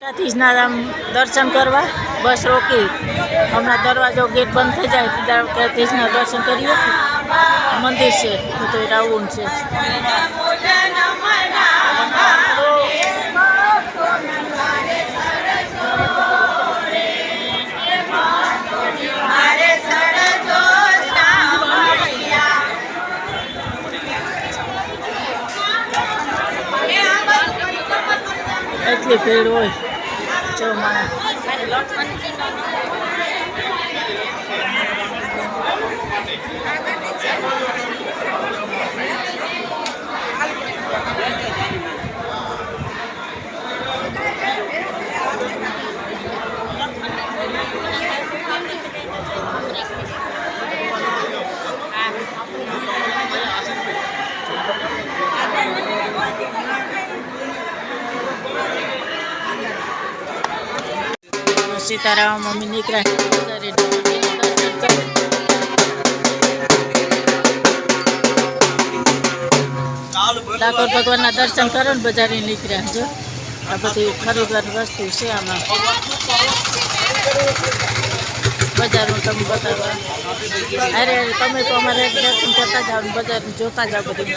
આમ દર્શન કરવા, બસ રોકી. હમણાં દરવાજો ગેટ બંધ થઈ જાય તીજના દર્શન કરીએ. મંદિર છે તો રાઉન્ડ છે. એટલી ભીડ હોય. જો માણસ સીતારામ મમ્મી નીકળ્યા ઠાકોર ભગવાનના દર્શન કરો ને બજારે નીકળ્યા જો આ બધી ખરીદવાની વસ્તુ છે આમાં. બજારનું તમે બતાવવા અરે અરે તમે તો અમારે દર્શન કરતા જાઓ બજારનું બજાર જોતા જાઓ બધી.